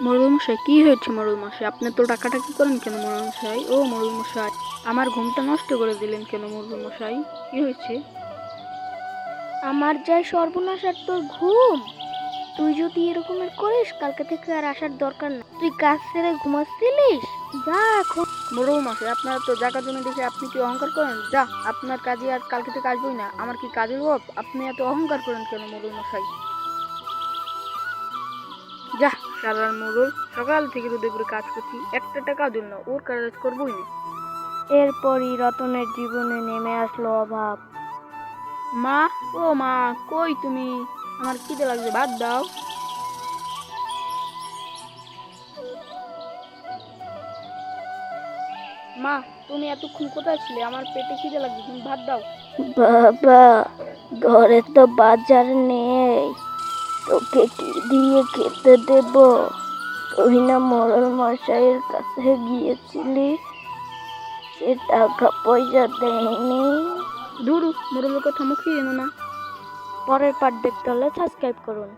মরুল মশাই কি হয়েছে মরুল মশাই আপনি তো টাকাটা কি করেন কেন মরুল মশাই ও মরুল মশাই আমার ঘুমটা নষ্ট করে দিলেন কেন মরুল মশাই কি হয়েছে? আমার যাই সর্বনাশ আর তোর ঘুম। তুই যদি এরকমের করিস কালকে থেকে আর আসার দরকার না তুই কাজ ছেড়ে ঘুমাচ্ছিলিস? যা এখন। মরুল মশাই আপনার তো জায়গা জমি দেখে আপনি কি অহংকার করেন? যা আপনার কাজে আর কালকে থেকে আসবোই না। আমার কি কাজের অভাব? আপনি এত অহংকার করেন কেন মরুল মশাই যা সারার মরুল সকাল থেকে রোদে পুরো কাজ করছি একটা টাকাও দিল না ওর কাজ করবোই না। এরপরই রতনের জীবনে নেমে আসলো অভাব। মা ও মা কই তুমি? আমার খিদে লাগছে ভাত দাও। মা তুমি এতক্ষণ কোথায় ছিলে? আমার পেটে খিদে লাগছে তুমি ভাত দাও। বাবা ঘরে তো বাজার নেই। তোকে দিয়ে খেতে দেব? তুই না মরল মশাইয়ের কাছে গিয়েছিলি। সে টাকা পয়সা দেয়নি। ধুরু, মরলের কথা মুখে না। পরের পার্ট দেখতে হলে সাবস্ক্রাইব করুন।